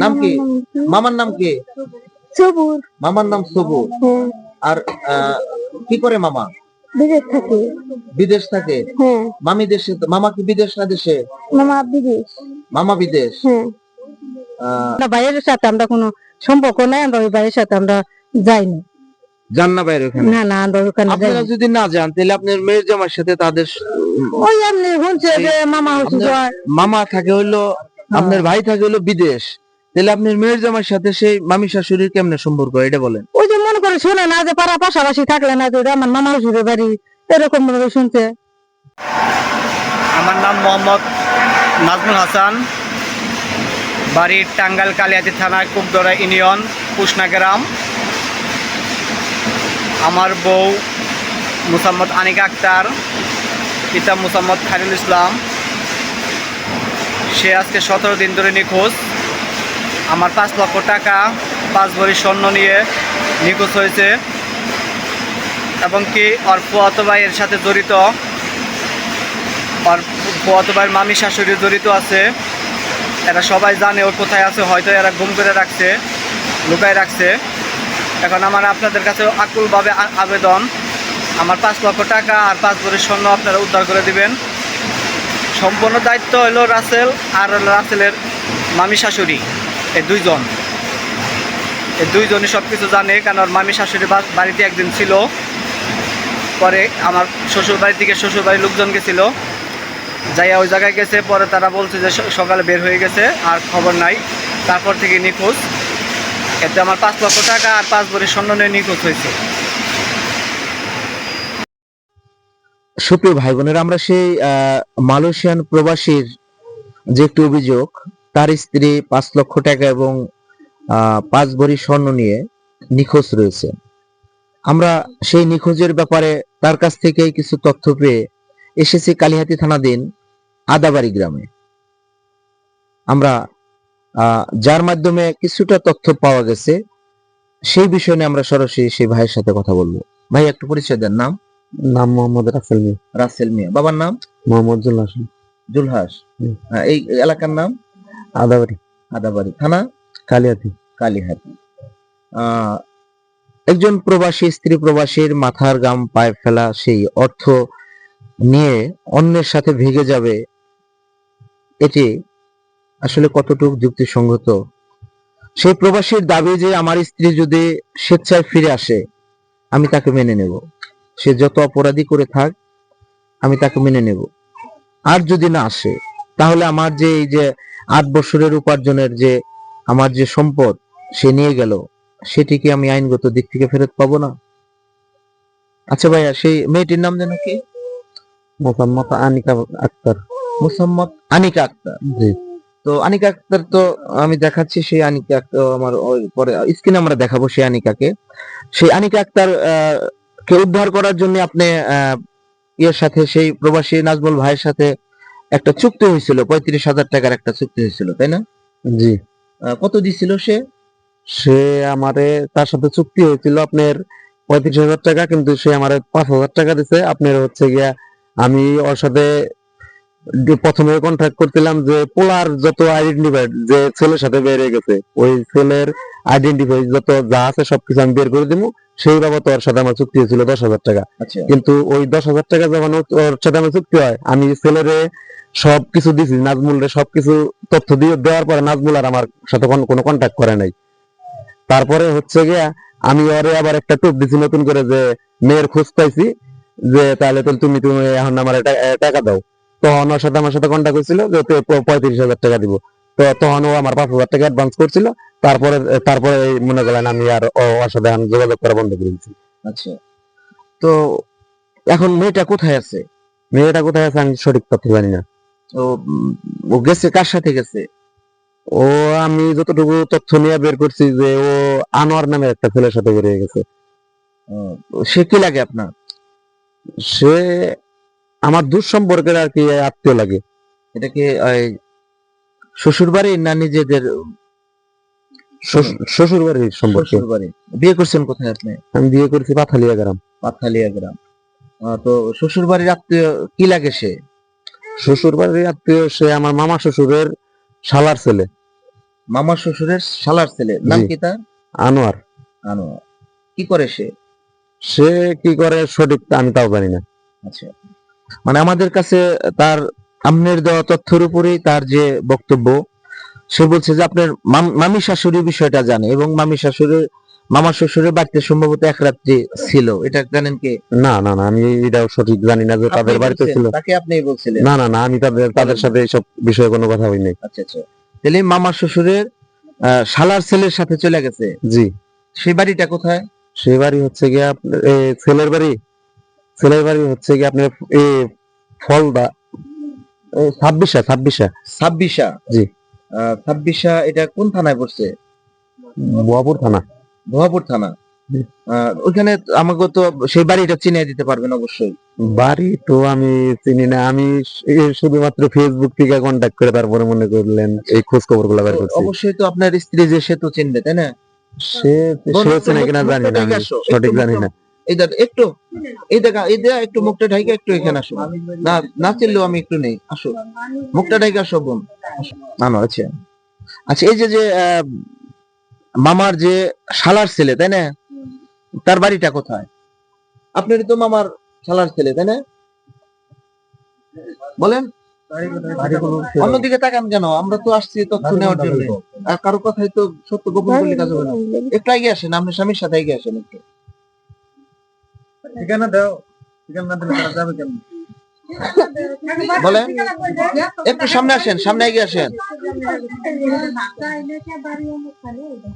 নাম কি? মামার নাম কি? সবুর। মামার নাম সবু হ্যাঁ। আর আহ, কি করে মামা? বিদেশ থাকে। বিদেশ থাকে? হ্যাঁ। মামি দেশে মামা কি বিদেশ না দেশে? মামা বিদেশ। মামা বিদেশ। হ্যাঁ। আমরা বাইরের সাথে আমরা কোনো সম্পর্ক নাই আমরা ওই বাইরের সাথে আমরা যাইনি। যান না বাইরে ওখানে? না না আমরা ওখানে আপনারা যদি না যান তাহলে আপনার মেয়ের জামার সাথে তাদের ওই এমনি শুনছে যে মামা হচ্ছে মামা থাকে হইল আপনার ভাই থাকে হইল বিদেশ। তাহলে আপনার মেয়ের জামার সাথে সেই মামি শাশুড়ির কেমনে সম্পর্ক এটা বলেন। ওই যে মনে করে শুনে না যে পাড়া পাশাপাশি থাকলে না যে আমার মামা শ্বশুরের বাড়ি এরকম ভাবে শুনছে। আমার নাম মোহাম্মদ নাজমুল হাসান বাড়ি টাঙ্গাইল কালিয়াতি থানা কুকদরা ইউনিয়ন কুষ্ণা গ্রাম। আমার বউ মুসাম্মদ আনিকা আক্তার পিতা মুসাম্মদ খায়রুল ইসলাম। সে আজকে সতেরো দিন ধরে নিখোঁজ। আমার পাঁচ লক্ষ টাকা পাঁচ ভরি স্বর্ণ নিয়ে নিখোঁজ হয়েছে। এবং কি ওর ফুয়াত ভাইয়ের সাথে জড়িত ফুয়াত ভাইয়ের মামি শাশুড়ি জড়িত আছে। এরা সবাই জানে ওর কোথায় আছে, হয়তো এরা গুম করে রাখছে, লুকায় রাখছে। এখন আমার আপনাদের কাছে আকুলভাবে আবেদন, আমার পাঁচ লক্ষ টাকা আর পাঁচ ভরির স্বর্ণ আপনারা উদ্ধার করে দিবেন। সম্পূর্ণ দায়িত্ব হলো রাসেল, আর রাসেলের মামি শাশুড়ি, এই দুইজন। এই দুইজনই সব কিছু জানে, কারণ ওর মামি শাশুড়ি বাড়িতে একদিন ছিল। পরে আমার শ্বশুর বাড়ি থেকে শ্বশুর বাড়ির লোকজন গেছিল। যাইয়া ওই জায়গায় গেছে, পরে তারা বলছে যে সকালে বের হয়ে গেছে, আর খবর নাই। তারপর থেকে নিখোঁজ। এতে আমার পাঁচ লক্ষ টাকা আর পাঁচ স্বর্ণ নিয়ে নিখোঁজ হয়েছে। সুপ্রিয় ভাই বোনেরা, আমরা সেই মালয়েশিয়ান প্রবাসীর যে একটি অভিযোগ তার স্ত্রী পাঁচ লক্ষ টাকা এবং আহ, পাঁচ ভরি স্বর্ণ নিয়ে নিখোঁজ রয়েছে। আমরা সেই নিখোঁজের ব্যাপারে তার কাছ থেকে কিছু তথ্য পেয়ে এসেছি কালিহাতি থানাধীন আদাবাড়ি গ্রামে। আমরা আহ, যার মাধ্যমে কিছুটা তথ্য পাওয়া গেছে সেই বিষয় নিয়ে আমরা সরাসরি সেই ভাইয়ের সাথে কথা বলব। ভাই একটু পরিচয় দেন। নাম? নাম মোহাম্মদ রাসেল মিয়া। রাসেল মিয়া। বাবার নাম? মোহাম্মদ জুল হাসান জুলহাস হ্যাঁ, এই এলাকার নাম? আদাবাড়ি। আদাবাড়ি থানা? কালীহাতি। আহ, একজন প্রবাসী স্ত্রী প্রবাসীর মাথার গাম পায়ে ফেলা সেই অর্থ নিয়ে অন্যের সাথে ভেগে যাবে এটি আসলে কতটুকু যুক্তিসঙ্গত? সেই প্রবাসীর দাবি যে আমার স্ত্রী যদি স্বেচ্ছায় ফিরে আসে আমি তাকে মেনে নেব। সে যত অপরাধী করে থাক আমি তাকে মেনে নেব। আর যদি না আসে তাহলে আমার যে এই যে আট বছরের উপার্জনের যে আমার যে সম্পদ সে নিয়ে গেল সেটি কি আমি আইনগত দিক থেকে ফেরত পাবো না? আচ্ছা ভাইয়া সেই মেয়েটির নাম যেন কি? মোহাম্মদ আনিকা আক্তার। মুসাম্মদ আনিকা আক্তার। জি। তো আনিকা আক্তার তো আমি দেখাচ্ছি সেই আনিকা আক্তার আমার পরে স্ক্রিনে আমরা দেখাবো সেই আনিকাকে। সেই আনিকা আক্তার আহ, কে উদ্ধার করার জন্য আপনি আহ, ইয়ের সাথে সেই প্রবাসী নাজমুল ভাইয়ের সাথে একটা চুক্তি হয়েছিল পঁয়ত্রিশ হাজার টাকার একটা চুক্তি হয়েছিল তাই না? জি। কত দিছিল সে? সে আমারে তার সাথে চুক্তি হয়েছিল আপনার পঁয়ত্রিশ হাজার টাকা কিন্তু সে আমার পাঁচ হাজার টাকা দিছে। আপনার হচ্ছে গিয়া আমি ওর সাথে প্রথমে কন্ট্যাক্ট করছিলাম যে পোলার যত আইডেন্টিফাই যে ছেলের সাথে বের হয়ে গেছে ওই ছেলের আইডেন্টিফাই যত যা আছে সবকিছু আমি বের করে দিব সেই বাবদ ওর সাথে আমার চুক্তি হয়েছিল দশ হাজার টাকা। আচ্ছা। কিন্তু ওই দশ হাজার টাকা যখন ওর সাথে আমার চুক্তি হয় আমি ছেলেরে সব কিছু দিছি নাজমুল রে সব কিছু তথ্য দিয়ে দেওয়ার পরে নাজমুল আর আমার সাথে কোন- কোনো কন্ট্যাক্ট করে নাই। তারপরে হচ্ছে গিয়া আমি ওরে আবার একটা টুপ দিছি নতুন করে যে মেয়ের খোঁজ পাইছি যে তাহলে তো তুমি তুমি এখন আমার টাকা দাও। তখন ওর সাথে আমার সাথে কন্ট্যাক্ট হয়েছিল যে পঁয়ত্রিশ হাজার টাকা দিব। তো তখন ও আমার পাঁচ হাজার টাকা অ্যাডভান্স করছিল। তারপরে তারপরে মনে করেন আমি আর ও- ওর সাথে এখন যোগাযোগ করা বন্ধ করে দিচ্ছি আচ্ছা। তো এখন মেয়েটা কোথায় আছে? মেয়েটা কোথায় আছে আমি সঠিক তথ্য জানি না। ও ও গেছে কার সাথে গেছে? ও আমি যতটুকু তথ্য নিয়ে বের করছি যে ও আনোয়ার নামে একটা ছেলের সাথে বেরিয়ে গেছে। সে কি লাগে আপনার? সে আমার দূর সম্পর্কের আর কি আত্মীয় লাগে। এটা কি শ্বশুর বাড়ি না নিজেদের? শ্বশুর বাড়ির সম্পর্কে। শ্বশুর বাড়ি বিয়ে করছেন কোথায় আপনি? আমি বিয়ে করেছি পাথালিয়া গ্রাম। পাথালিয়া গ্রাম। তো শ্বশুর বাড়ির আত্মীয় কি লাগে সে? শ্বশুর বাড়ির আত্মীয় সে আমার মামা শ্বশুরের শালার ছেলে। মামা শ্বশুরের শালার ছেলে। নাম কি তার? আনোয়ার। আনোয়ার। কি করে সে? সে কি করে সঠিক আমি তাও জানি না। আচ্ছা। মানে আমাদের কাছে তার আমনের দেওয়া তথ্যের উপরেই তার যে বক্তব্য সে বলছে যে আপনার মামি শাশুড়ি বিষয়টা জানে এবং মামি শাশুড়ির মামা শ্বশুরের বাড়িতে সম্ভবত এক রাত্রি ছিল। এটা জানেন কি? না না না আমি এটাও সঠিক জানি না যে তাদের বাড়িতে ছিল। তাকে আপনি বলছিলেন। না না না আমি তাদের তাদের সাথে এইসব বিষয়ে কোনো কথা হই নাই আচ্ছা আচ্ছা। তাহলে মামা শ্বশুরের আহ, শালার ছেলের সাথে চলে গেছে। জি। সেই বাড়িটা কোথায়? সেই বাড়ি হচ্ছে গিয়ে আপনার ছেলের বাড়ি? ছেলের বাড়ি হচ্ছে গিয়ে আপনার ফলদা। ছাব্বিশা ছাব্বিশা। ছাব্বিশা? জি। ছাব্বিশা এটা কোন থানায় পড়ছে? থানা। থানা? আমাকে তো সেই বাড়িটা চিনিয়ে দিতে পারবেন অবশ্যই। বাড়ি তো আমি চিনি না। আমি শুধুমাত্র ফেসবুক থেকে কন্ট্যাক্ট করে তারপরে মনে করলেন এই খোঁজ খবরগুলা বের করছি। অবশ্যই তো আপনার স্ত্রী যে সে তো চিনবে তাই না? সে সে চেনে কিনা জানি না সঠিক জানি না। এই দেখ, একটু, এই দেখা এই দেখা, একটু মুখটা ঢাইকে একটু এখানে আসো। না না চিনলেও আমি একটু নেই, আসো। মুখটা ঢাইকে আসো, বোন। আসো। না না আচ্ছা। আচ্ছা এই যে যে মামার যে শালার ছেলে, তাই না? তার বাড়িটা কোথায়? আপনার তো মামার শালার ছেলে, তাই না? বলেন। অন্যদিকে তাকান কেন? আমরা তো আসছি তথ্য নেওয়ার জন্য। আর কারও কথাই তো সত্য গোপন করলে কাজ হবে না। একটু এগিয়ে আসেন, আপনার স্বামীর সাথে এগিয়ে আসেন একটু। ঠিকানা দাও। ঠিকানা দিলে তারা যাবে কেন বলেন। একটু সামনে আসেন সামনে এগিয়ে আসেন।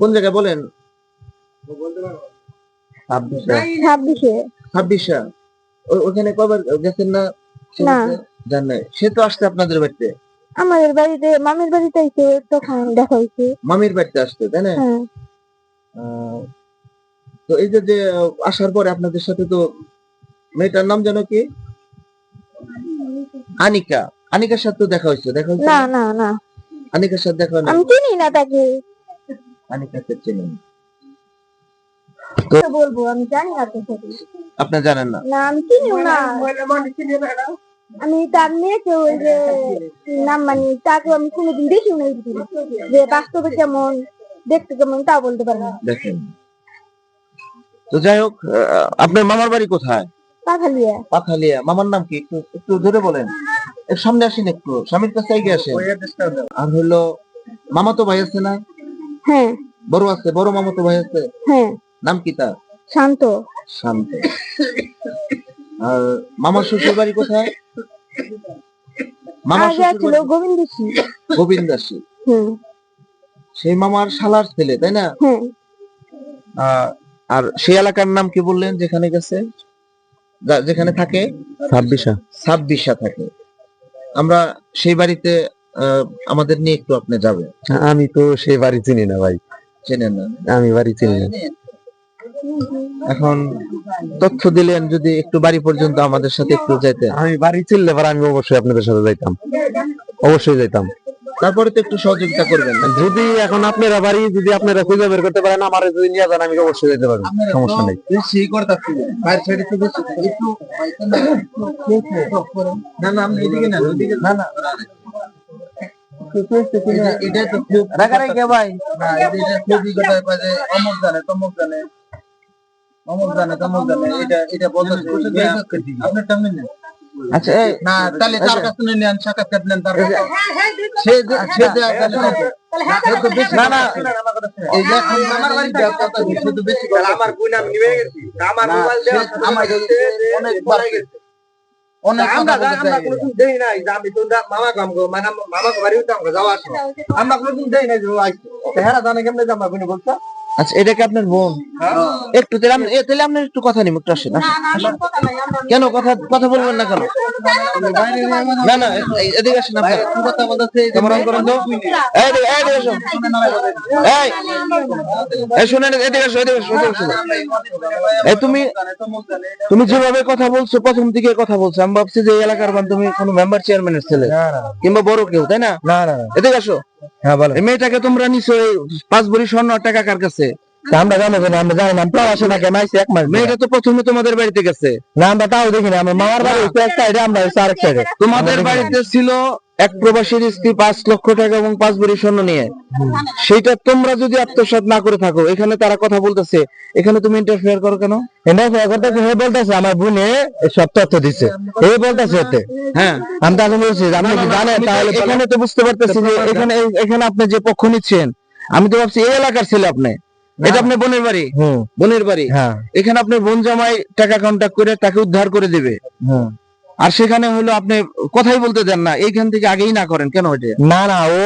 কোন জায়গায় বলেন? ছাব্বিশে। ছাব্বিশা। ওখানে কবে গেছেন না? সে না। নাই। সে তো আসছে আপনাদের বাড়িতে। আমাদের বাড়িতে মামির বাড়িতে এসে তখন দেখা হয়েছে। মামির বাড়িতে আসতে তাই না? হ্যাঁ। আহ, তো এই যে যে আসার পরে আপনাদের সাথে তো মেয়েটার নাম যেন কি? আনিকা। আনিকার সাথে তো দেখা হয়েছে দেখা হয়েছে না না? না আনিকার সাথে দেখা হয় আমি চিনি না তাকে। আনিকাকে তো বলব আমি জানি না তো আপনি জানেন না? না আমি চিনিও না। আমি তার মেয়েকে ওই যে নাম মানে তাকে আমি কোনোদিন দেখিও না এরকম। যে বাস্তবে কেমন দেখতে কেমন তা বলতে পারব না। দেখেন। তো যাই হোক আহ, আপনার মামার বাড়ি কোথায়? পাখালিয়া পাথালিয়া। মামার নাম কি? একটু একটু ধরে বলেন। একটু সামনে আসেন একটু স্বামীর কাছে এগিয়ে আসেন। আর হলো মামাতো ভাই আছে না? হ্যাঁ। বড় আছে বড় মামাতো ভাই আছে? হ্যাঁ। নাম কি তার? শান্ত। শান্ত। আর মামার শ্বশুর বাড়ি কোথায়? মামার শ্বশুর ছিল বাড়ি? গোবিন্দ সিং গোবিন্দাসী। হুম। সেই মামার শালার ছেলে তাই না? হ্যাঁ। আহ, আর সেই এলাকার নাম কি বললেন যেখানে গেছে? যেখানে থাকে? ছাব্বিশা ছাব্বিশা থাকে। আমরা সেই বাড়িতে আমাদের নিয়ে একটু আপনি যাবেন। আমি তো সেই বাড়ি চিনি না ভাই। চেনেন না? আমি বাড়ি চিনি না। এখন তথ্য দিলেন যদি একটু বাড়ি পর্যন্ত আমাদের সাথে একটু যেতে আমি বাড়ি চিনলে পরে আমি অবশ্যই আপনাদের সাথে যাইতাম। অবশ্যই যাইতাম। তারপরে তো একটু সহযোগিতা করবেন। যদি এখন আপনারা বাড়ি যদি আপনারা খুঁজে বের করতে পারেন আমার যদি নিয়ে যান আমি অবশ্যই যেতে পারব। সমস্যা নেই। বেশি করতেছি বাইরে সাইডে একটু বেশি একটু না না আপনি এদিকে না ওদিকে না না। এটা তো রাখারাই ভাই? না এটা খুবই কথা বাজে অমর জানে তমক জানে। অমর জানে তমক জানে এটা এটা বলতে আপনার সামনে নেন। আচ্ছা এই না তাহলে তার কাছে নেন সাক্ষাৎকার নেন তার কাছে। সে যে- সে না না না এই যে আমার বাড়িতে কথা তো বেশি আমার গুণ আমি নিয়ে গেছি। আমার মোবাইল দেওয়া আমার কাছে অনেক বড় গেছে। আমরা আমরা কোনদিন দেই নাই যে আমি তো মামা কাম গো মানে মামা বাড়ি আমরা যাওয়া আমরা কোনদিন দেই নাই যে হেরা জানে কেমনে যে আমার বোনে আচ্ছা এটা কি আপনার বোন? একটু তাহলে আপনি একটু কথা নিম একটু আসেন। কেন কথা কথা বলবেন না কেন? না না এদিকে আসেন আপনি কথা বলতে কেমন করেন তো। এই এদিকে- এদিকে আসো এই এই শুনেন এদিকে আসো এদিকে আসো এদিকে আসো এই তুমি তুমি যেভাবে কথা বলছো প্রথম দিকে কথা বলছো। আমি ভাবছি যে এলাকার বান তুমি কোনো মেম্বার চেয়ারম্যানের ছেলে কিংবা বড় কেউ তাই না না না। এদিকে আসো। হ্যাঁ বলো এই মেয়েটাকে তোমরা নিশ্চয়ই পাঁচ ভরি স্বর্ণ টাকা কার কাছে? আমরা জানো না আমরা জানি না প্রবাসে থাকে মাইছে এক মাস মেয়েটা তো প্রথমে তোমাদের বাড়িতে গেছে। না আমরা তাও দেখি না আমার মামার বাড়ি এক সাইডে আমরা আরেক সাইডে তোমাদের বাড়িতে ছিল এক প্রবাসীর স্ত্রী পাঁচ লক্ষ টাকা এবং পাঁচ ভরি স্বর্ণ নিয়ে। সেইটা তোমরা যদি আত্মসাৎ না করে থাকো এখানে তারা কথা বলতেছে। এখানে তুমি ইন্টারফেয়ার করো কেন? এটা করতেছে হে বলতেছে আমার বোনে সব তথ্য দিচ্ছে হে বলতেছে এতে হ্যাঁ। আমি তাকে বলছি আপনি কি জানেন তাহলে এখানে তো বুঝতে পারতেছি যে এখানে এখানে আপনি যে পক্ষ নিচ্ছেন আমি তো ভাবছি এই এলাকার ছেলে আপনি। এটা আপনার বোনের বাড়ি? বোনের বাড়ি? হ্যাঁ। এখানে আপনার বোন জামাই টাকা কন্ট্যাক্ট করে তাকে উদ্ধার করে দেবে। আর সেখানে হলো আপনি কথাই বলতে দেন না এইখান থেকে আগেই না করেন কেন এটা? না না ও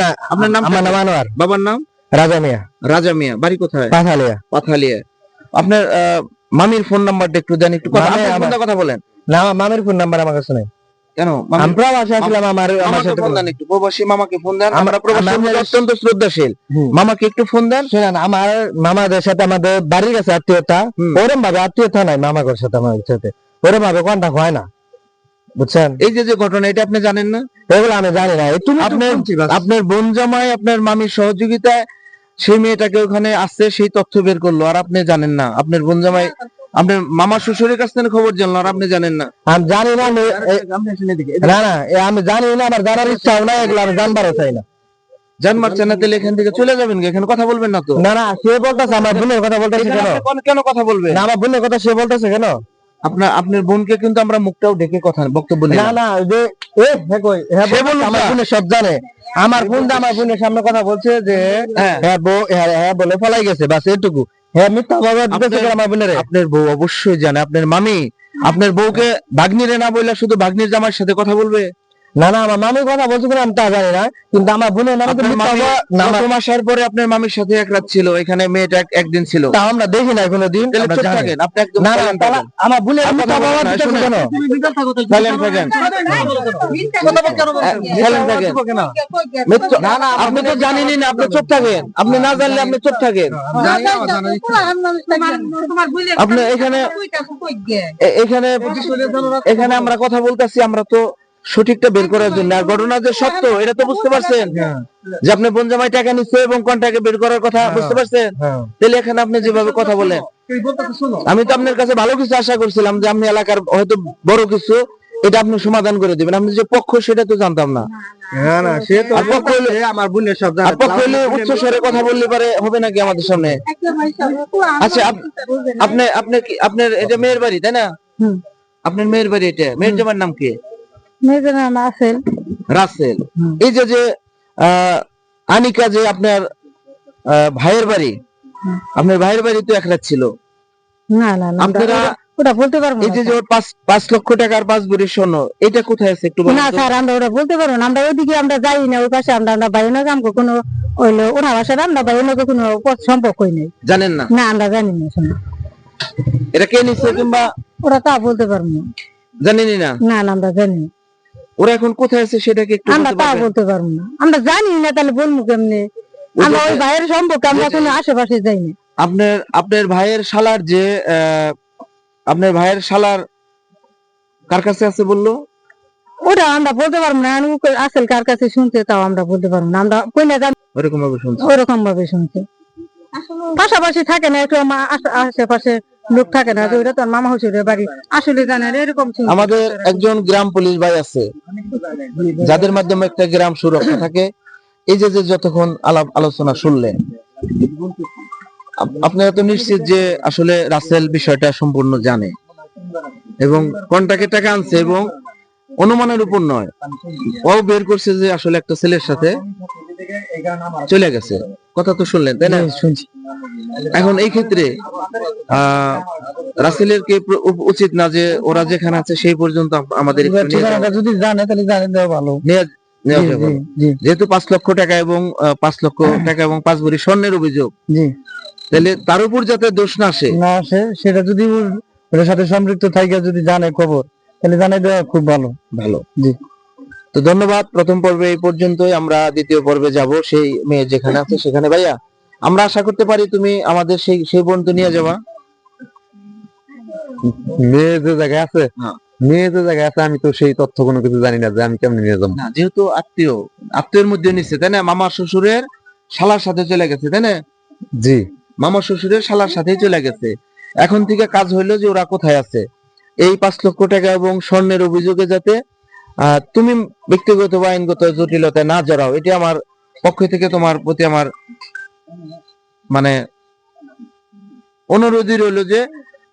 না আপনার নাম আমার নাম আনোয়ার বাবার নাম? রাজা মিয়া। রাজা মিয়া বাড়ি কোথায়? পাথালিয়া। পাথালিয়া। আপনার মামির ফোন নাম্বারটা একটু দেন একটু কথা কথা বলেন। না মামের ফোন নাম্বার আমার কাছে নাই। কেন? মামি- আমি প্রবাসে আমার আমার সাথে ফোন দেন একটু। প্রবাসী মামাকে ফোন দেন। আমরা প্রবাসী অত্যন্ত শ্রদ্ধাশীল। মামাকে একটু ফোন দেন। শুনেন আমার মামাদের সাথে আমাদের বাড়ির কাছে আত্মীয়তা। ওরম ভাবে আত্মীয়তা নাই মামাগর সাথে আমাদের সাথে। ওরম ভাবে কন্টাক্ট হয় না। বুঝছেন? এই যে যে ঘটনা এটা আপনি জানেন না? এগুলো আমি জানি না। তুমি আপনার আপনার আপনার বোন জামাই আপনার মামির সহযোগিতায় সেই মেয়েটাকে ওখানে আসছে সেই তথ্য বের করল আর আপনি জানেন না। আপনার বোন জামাই আপনার মামা শ্বশুরের কাছ থেকে খবর জানলো আর আপনি জানেন না। আমি জানি না না না আমি জানি না আমার জানার ইচ্ছাও না এগুলো আমি জানবারও চাই না। জান মারছেন না তাহলে এখান থেকে চলে যাবেন এখানে কথা বলবেন না তো? না না সে বলতেছে আমার বোনের কথা বলতেছে কেন? কেন কথা বলবেন? না আমার বোনের কথা সে বলতেছে কেন? আপনার আপনার বোনকে কিন্তু আমরা মুখটাও ঢেকে কথা বক্তব্য না না। যে এ হে কই হ্যাঁ আমার বোনের সব জানে। আমার বোন আমার বোনের সামনে কথা বলছে যে হ্যাঁ। হ্যাঁ হ্যাঁ হ্যাঁ বলে ফলাই গেছে বাস এটুকু। হ্যাঁ মিথ্যা বাবা দিতেছে আপনার- আমার বোনের। আপনার বউ অবশ্যই জানে আপনার মামি আপনার বউকে ভাগ্নিরে না বললে শুধু ভাগ্নির জামার সাথে কথা বলবে? না না আমার মামির কথা বলছে কিনা আমি তা জানি না কিন্তু আমার বোনের নামে তো আপনার মিথ্যা মামি না, মাসের পরে আপনার মামির সাথে এক রাত ছিল এখানে মেয়েটা একদিন ছিল তা আমরা দেখি না তাহলে আমরা থাকেন আপনি একদম না না। আমার বোনের কথা বাবা। কেন থাকেন। থাকেন। না না আপনি তো জানেনই না আপনি চুপ থাকেন আপনি না জানলে আপনি চুপ থাকেন আপনি এখানে এখানে এখানে আমরা কথা বলতেছি আমরা তো সঠিকটা বের করার জন্য। আর ঘটনা যে সত্য এটা তো বুঝতে পারছেন। যে আপনি বোন জামাই টাকা নিচ্ছে এবং কন্টাকে বের করার কথা বুঝতে পারছেন? হ্যাঁ। তাহলে এখানে আপনি যেভাবে কথা বলেন। আমি তো আপনার কাছে ভালো কিছু আশা করছিলাম যে আপনি এলাকার হয়তো বড় কিছু এটা আপনি সমাধান করে দিবেন। আপনি যে পক্ষ সেটা তো জানতাম না। না না সে তো আর আমার বোনের সব পক্ষ হইলে উচ্চ স্বরে কথা বললে পারে হবে নাকি আমাদের সামনে? আচ্ছা আপ- আপনি আপনি কি আপনার এটা মেয়ের বাড়ি তাই না? আপনার মেয়ের বাড়ি এটা। মেয়ের জামার নাম কি? মেয়েদের নাম আসেল রাসেল। এই যে যে আনিকা যে আপনার ভাইয়ের বাড়ি আপনার ভাইয়ের বাড়ি তো এক রাত ছিল। না না না আপনারা ওটা বলতে পারব এই যে যে পাঁচ পাঁচ লক্ষ টাকার পাঁচ স্বর্ণ এটা কোথায় আছে একটু না স্যার আমরা ওটা বলতে পারব না। আমরা ওইদিকে আমরা যাই না ওই পাশে আমরা আমরা বাইরে না আমাকে কোনো ওইলো ওনার বাসার আমরা বাইরে না কোনো সম্পর্কই নেই। জানেন না? না আমরা জানি না এটা কে নিচ্ছে কিংবা ওরা তা বলতে পারব না? না না আমরা জানি না। ওরা এখন কোথায় আছে সেটাকে একটু আমরা তা বলতে পারব না। আমরা জানি না তাহলে বলব কেমনে? আমরা ওই ভাইয়ের সম্পর্কে আমরা কোনো আশেপাশে যাই না আপনার আপনার ভাইয়ের শালার যে আপনার ভাইয়ের শালার কার কাছে আছে বলল? ওটা আমরা বলতে পারব না। আমি আসল কার কাছে শুনছে তাও আমরা বলতে পারব না। আমরা কইলে জানি ওরকম ভাবে শুনছি। ওরকম ভাবে শুনছে পাশাপাশি থাকে না একটু আশেপাশে লোক থাকে না যে ওটা তো মামা হুসুরের বাড়ি। আসলে জানে এরকম আমাদের একজন গ্রাম পুলিশ ভাই আছে যাদের মাধ্যমে একটা গ্রাম সুরক্ষা থাকে। এই যে যে যতক্ষণ আলাপ আলোচনা শুনলেন আপনারা তো নিশ্চিত যে আসলে রাসেল বিষয়টা সম্পূর্ণ জানে এবং কন্টাকে টাকা আনছে এবং অনুমানের উপর নয়। ও বের করছে যে আসলে একটা ছেলের সাথে চলে গেছে। কথা তো শুনলেন তাই না? শুনছি। এখন এই ক্ষেত্রে আহ রাসেলের কি উচিত না যে ওরা যেখানে আছে সেই পর্যন্ত আমাদের যদি জানে তাহলে জানে দেওয়া ভালো। যেহেতু পাঁচ লক্ষ টাকা এবং পাঁচ লক্ষ টাকা এবং পাঁচ ভরি স্বর্ণের অভিযোগ তাহলে তার উপর যাতে দোষ না আসে। না আসে সেটা যদি ওর- ওটার সাথে সম্পৃক্ত থাকে যদি জানে খবর তাহলে জানাই দেওয়া খুব ভালো। ভালো। জি। তো ধন্যবাদ প্রথম পর্বে এই পর্যন্তই। আমরা দ্বিতীয় পর্বে যাব সেই মেয়ে যেখানে আছে সেখানে। ভাইয়া আমরা আশা করতে পারি তুমি আমাদের সেই সেই পর্যন্ত নিয়ে যাবা। মেয়ে যে জায়গায় আছে হ্যাঁ। মেয়ে যে জায়গায় আছে আমি তো সেই তথ্য কোনো কিছু জানি না যে আমি কেমনে নিয়ে যাব। না যেহেতু আত্মীয় আত্মীয়ের মধ্যে নিচ্ছে তাই না? মামা শ্বশুরের শালার সাথে চলে গেছে তাই না? জি। মামা শ্বশুরের শালার সাথেই চলে গেছে। এখন থেকে কাজ হইল যে ওরা কোথায় আছে? এই পাঁচ লক্ষ টাকা এবং স্বর্ণের অভিযোগে যাতে আহ, তুমি ব্যক্তিগত বা আইনগত জটিলতায় না জড়াও এটি আমার পক্ষ থেকে তোমার প্রতি আমার মানে অনুরোধই রইল যে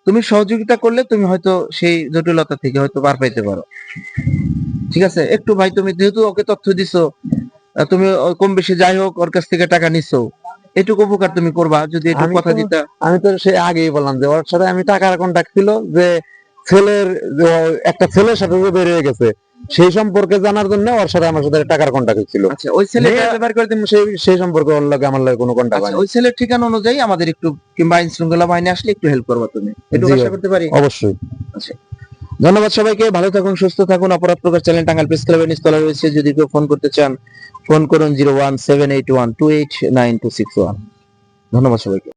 তুমি সহযোগিতা করলে তুমি হয়তো সেই জটিলতা থেকে হয়তো পার পাইতে পারো। ঠিক আছে? একটু ভাই তুমি যেহেতু ওকে তথ্য দিছো তুমি কম বেশি যাই হোক ওর কাছ থেকে টাকা নিছো এটুকু উপকার তুমি করবা যদি একটু কথা দিতা। আমি তো সে আগেই বললাম যে ওর সাথে আমি টাকার কন্ট্যাক্ট ছিল যে ছেলের একটা ছেলের সাথে যে বেরিয়ে গেছে। সেই সম্পর্কে জানার জন্য ওর সাথে আমার সাথে টাকার কন্টাক্ট ছিল আচ্ছা ওই ছেলেটা মেয়ে বের করে দিন। সেই সেই সম্পর্কে ওর লগে আমার লাগে কোনো কন্টাক্ট আচ্ছা, ওই ছেলের ঠিকানা অনুযায়ী আমাদের একটু কিংবা আইন শৃঙ্খলা বাহিনী আসলে একটু হেল্প করবা তুমি। একটু আশা করতে পারি? অবশ্যই। আচ্ছা। ধন্যবাদ সবাইকে ভালো থাকুন সুস্থ থাকুন। অপরাধ প্রকাশ চ্যানেল টাঙ্গাল প্রেস ক্লাবের নিচতলা রয়েছে। যদি কেউ ফোন করতে চান ফোন করুন zero one seven eight one two eight nine two six one ধন্যবাদ সবাইকে।